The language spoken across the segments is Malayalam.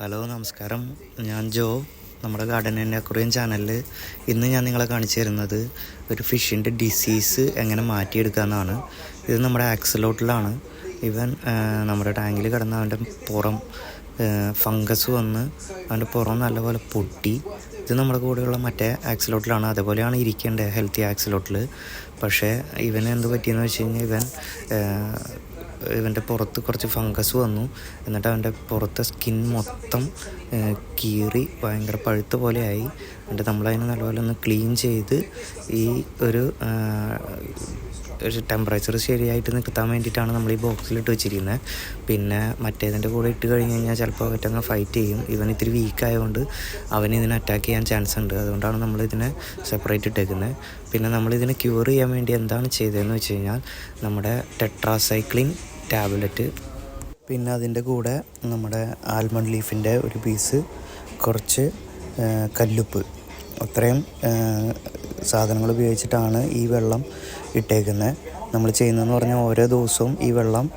ഹലോ നമസ്കാരം. ഞാൻ ജോ. നമ്മുടെ ഗാർഡൻ ആൻഡ് അക്വറിയം ചാനലിൽ ഇന്ന് ഞാൻ നിങ്ങളെ കാണിച്ചു തരുന്നത് ഒരു ഫിഷിന്റെ ഡിസീസ് എങ്ങനെ മാറ്റിയെടുക്കാമെന്നാണ് ഇത് നമ്മുടെ ആക്സലോട്ടിലാണ് ഇവൻ നമ്മുടെ ടാങ്കിൽ കിടന്ന അവന്റെ പുറം ഫംഗസ് വന്ന് അവന്റെ പുറം നല്ലപോലെ പൊട്ടി. ഇത് നമ്മുടെ കൂടെയുള്ള മറ്റേ ആക്സിലോട്ടിലാണ് അതേപോലെയാണ് ഇരിക്കേണ്ടത് ഹെൽത്തി ആക്സലോട്ടിൽ പക്ഷേ ഇവന് എന്ത് പറ്റിയെന്ന് വെച്ച് കഴിഞ്ഞാൽ ഇവൻ ഇവന്റെ പുറത്ത് കുറച്ച് ഫംഗസ് വന്നു. എന്നിട്ട് അവന്റെ പുറത്തെ സ്കിൻ മൊത്തം കീറി ഭയങ്കര പഴുത്ത പോലെയായി. എന്നിട്ട് നമ്മളതിനെ നല്ലപോലെ ഒന്ന് ക്ലീൻ ചെയ്ത് ഈ ഒരു ഒരു ടെമ്പറേച്ചർ ശരിയായിട്ട് നിൽക്കാൻ വേണ്ടിയിട്ടാണ് നമ്മൾ ഈ ബോക്സിലിട്ട് വെച്ചിരിക്കുന്നത് പിന്നെ മറ്റേതിന്റെ കൂടെ ഇട്ട് കഴിഞ്ഞ് കഴിഞ്ഞാൽ ചിലപ്പോൾ അവറ്റങ്ങ് ഫൈറ്റ് ചെയ്യും. ഇവൻ ഇത്തിരി വീക്ക് ആയതുകൊണ്ട് അവൻ ഇതിനെ അറ്റാക്ക് ചെയ്യാൻ ചാൻസ് ഉണ്ട്. അതുകൊണ്ടാണ് നമ്മൾ ഇതിനെ സെപ്പറേറ്റ് ഇട്ടേക്കുന്നത് പിന്നെ നമ്മൾ ഇതിനെ ക്യൂർ ചെയ്യാൻ വേണ്ടി എന്താണ് ചെയ്തതെന്ന് വെച്ച് കഴിഞ്ഞാൽ നമ്മുടെ ടെട്രാസൈക്ലിൻ ടാബ്ലറ്റ് പിന്നെ അതിന്റെ കൂടെ നമ്മുടെ ആൽമണ്ട് ലീഫിന്റെ ഒരു പീസ് കുറച്ച് കല്ലുപ്പ്. അത്രയും സാധനങ്ങൾ ഉപയോഗിച്ചിട്ടാണ് ഈ വെള്ളം ഇട്ടേക്കുന്നത്. നമ്മൾ ചെയ്യുന്നതെന്ന് പറഞ്ഞാൽ ഓരോ ദിവസവും ഈ വെള്ളം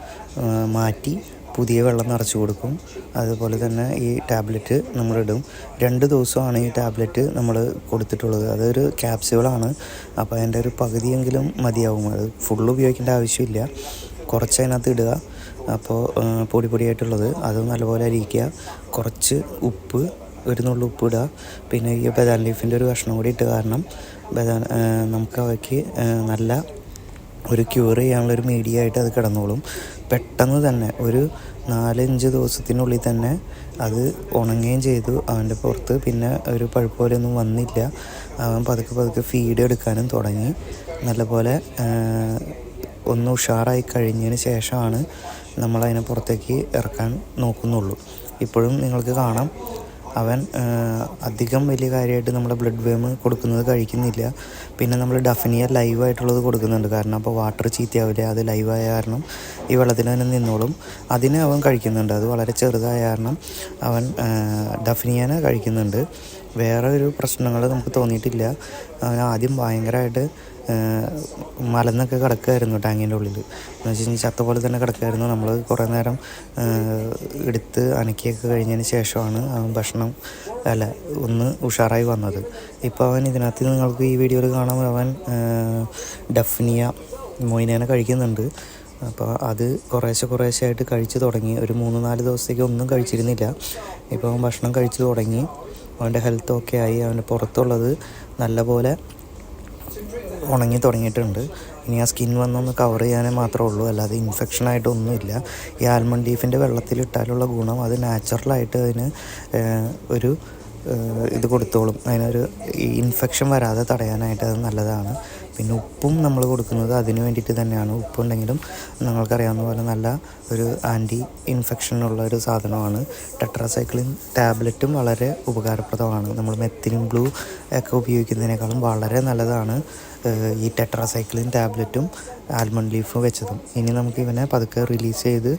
മാറ്റി പുതിയ വെള്ളം നിറച്ചു കൊടുക്കും. അതുപോലെ തന്നെ ഈ ടാബ്ലറ്റ് നമ്മളിടും രണ്ട് ദിവസമാണ് ഈ ടാബ്ലറ്റ് നമ്മൾ കൊടുത്തിട്ടുള്ളത്. അതൊരു ക്യാപ്സ്യൂളാണ്. അപ്പോൾ അതിന്റെ ഒരു പകുതിയെങ്കിലും മതിയാവും. അത് ഫുള്ള് ഉപയോഗിക്കേണ്ട ആവശ്യമില്ല. കുറച്ച് അതിനകത്ത് ഇടുക. അപ്പോൾ പൊടി പൊടിയായിട്ടുള്ളത്. അത് നല്ലപോലെ അരിയിക്കുക. കുറച്ച് ഉപ്പ് ഒരു നുള്ളു ഇടുക. പിന്നെ ഈ ബദാം ലീഫിന്റെ ഒരു കഷ്ണം കൂടി ഇട്ട് കാരണം ബദാം നമുക്ക് അവയ്ക്ക് നല്ല ഒരു ക്യൂർ ചെയ്യാനുള്ള ഒരു മീഡിയ ആയിട്ട് അത് കിടന്നോളും. പെട്ടെന്ന് തന്നെ ഒരു നാലഞ്ച് ദിവസത്തിനുള്ളിൽ തന്നെ അത് ഉണങ്ങുകയും ചെയ്തു അവന്റെ പുറത്ത്. പിന്നെ ഒരു പഴുപ്പ് പോലെയൊന്നും വന്നില്ല. അവൻ പതുക്കെ പതുക്കെ ഫീഡ് എടുക്കാനും തുടങ്ങി. നല്ലപോലെ ഒന്ന് ഉഷാറായി കഴിഞ്ഞതിന് ശേഷമാണ് നമ്മളതിനെ പുറത്തേക്ക് ഇറക്കാൻ നോക്കുന്നുള്ളൂ. ഇപ്പോഴും നിങ്ങൾക്ക് കാണാം. അവൻ അധികം വലിയ കാര്യമായിട്ട് നമ്മുടെ ബ്ലഡ് വേം കൊടുക്കുന്നത് കഴിക്കുന്നില്ല. പിന്നെ നമ്മൾ ഡഫനിയ ലൈവായിട്ടുള്ളത് കൊടുക്കുന്നുണ്ട്. കാരണം അപ്പോൾ വാട്ടർ ചീത്തയാവില്ല? അത് ലൈവായ കാരണം ഈ വെള്ളത്തിൽ തന്നെ നിന്നോളും. അതിനെ അവൻ കഴിക്കുന്നുണ്ട്. അത് വളരെ ചെറുതായ കാരണം അവൻ ഡഫിനിയനെ ഡഫനിയനെ കഴിക്കുന്നുണ്ട്. വേറെ ഒരു പ്രശ്നങ്ങൾ നമുക്ക് തോന്നിയിട്ടില്ല. ആദ്യം ഭയങ്കരമായിട്ട് മലന്നൊക്കെ കിടക്കുമായിരുന്നു ടാങ്കിന്റെ ഉള്ളിൽ എന്ന് വെച്ച് കഴിഞ്ഞാൽ ചത്ത പോലെ തന്നെ കിടക്കുമായിരുന്നു നമ്മൾ കുറേ നേരം എടുത്ത് അനക്കിയൊക്കെ കഴിഞ്ഞതിന് ശേഷമാണ് അവൻ ഭക്ഷണം അല്ല ഒന്ന് ഉഷാറായി വന്നത്. ഇപ്പോൾ അവൻ ഇതിനകത്ത് നിങ്ങൾക്ക് ഈ വീഡിയോയിൽ കാണാൻ അവൻ ഡഫ്നിയ മൊയിനേനെ കഴിക്കുന്നുണ്ട്. അപ്പോൾ അത് കുറേശ്ശെ കുറേശ്ശെ ആയിട്ട് കഴിച്ച് തുടങ്ങി. ഒരു മൂന്ന് നാല് ദിവസത്തേക്ക് ഒന്നും കഴിച്ചിരുന്നില്ല. ഇപ്പോൾ ഭക്ഷണം കഴിച്ചു തുടങ്ങി. അവന്റെ ഹെൽത്ത് ഒക്കെ ആയി അവന്റെ പുറത്തുള്ളത് നല്ലപോലെ ഉണങ്ങി തുടങ്ങിയിട്ടുണ്ട്. ഇനി ആ സ്കിൻ വന്നൊന്ന് കവർ ചെയ്യാനേ മാത്രമേ ഉള്ളൂ. അല്ലാതെ ഇൻഫെക്ഷൻ ആയിട്ടൊന്നുമില്ല ഈ ആൽമണ്ട് ലീഫിന്റെ വെള്ളത്തിലിട്ടാലുള്ള ഗുണം അത് നാച്ചുറലായിട്ട് അതിന് ഒരു ഇത് കൊടുത്തോളും. അതിനൊരു ഇൻഫെക്ഷൻ വരാതെ തടയാനായിട്ട് അത് നല്ലതാണ്. പിന്നെ ഉപ്പും നമ്മൾ കൊടുക്കുന്നത് അതിന് വേണ്ടിയിട്ട് തന്നെയാണ്. ഉപ്പുണ്ടെങ്കിലും നിങ്ങൾക്കറിയാവുന്ന പോലെ നല്ല ഒരു ആന്റി ഇൻഫെക്ഷനുള്ള ഒരു സാധനമാണ്. ടെട്രാസൈക്ലിൻ ടാബ്ലറ്റും വളരെ ഉപകാരപ്രദമാണ്. നമ്മൾ മെത്തിനും ബ്ലൂ ഒക്കെ ഉപയോഗിക്കുന്നതിനേക്കാളും വളരെ നല്ലതാണ് ഈ ടെട്രാസൈക്ലിൻ ടാബ്ലറ്റും ആൽമണ്ട് ലീഫും വെച്ചതും. ഇനി നമുക്ക് ഇവനെ പതുക്കെ റിലീസ് ചെയ്ത്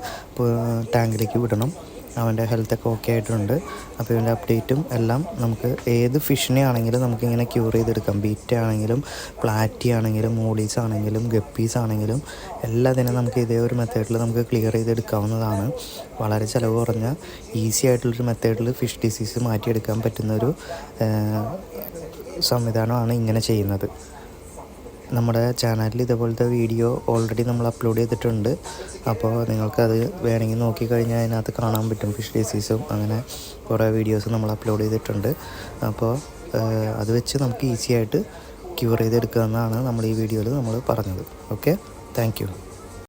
ടാങ്കിലേക്ക് വിടണം. അവന്റെ ഹെൽത്തൊക്കെ ഓക്കെ ആയിട്ടുണ്ട്. അപ്പോൾ ഇവന്റെ അപ്ഡേറ്റും എല്ലാം നമുക്ക് ഏത് ഫിഷിനെ ആണെങ്കിലും നമുക്കിങ്ങനെ ക്യൂർ ചെയ്തെടുക്കാം. ബീറ്റ ആണെങ്കിലും പ്ലാറ്റി ആണെങ്കിലും മോളീസ് ആണെങ്കിലും ഗപ്പീസ് ആണെങ്കിലും എല്ലാത്തിനും നമുക്ക് ഇതേ ഒരു മെത്തേഡിൽ നമുക്ക് ക്ലിയർ ചെയ്തെടുക്കാവുന്നതാണ്. വളരെ ചിലവ് കുറഞ്ഞ ഈസി ആയിട്ടുള്ളൊരു മെത്തേഡിൽ ഫിഷ് ഡിസീസ് മാറ്റിയെടുക്കാൻ പറ്റുന്നൊരു സംവിധാനമാണ് ഇങ്ങനെ ചെയ്യുന്നത്. നമ്മുടെ ചാനലിൽ ഇതുപോലത്തെ വീഡിയോ ഓൾറെഡി നമ്മൾ അപ്ലോഡ് ചെയ്തിട്ടുണ്ട്. അപ്പോൾ നിങ്ങൾക്കത് വേണമെങ്കിൽ നോക്കിക്കഴിഞ്ഞാൽ അതിനകത്ത് കാണാൻ പറ്റും. ഫിഷ് ഡിസീസും അങ്ങനെ കുറേ വീഡിയോസ് നമ്മൾ അപ്ലോഡ് ചെയ്തിട്ടുണ്ട്. അപ്പോൾ അത് വെച്ച് നമുക്ക് ഈസി ആയിട്ട് ക്യൂർ ചെയ്തെടുക്കാമെന്നാണ് നമ്മൾ ഈ വീഡിയോയിൽ നമ്മൾ പറഞ്ഞത്. Okay thank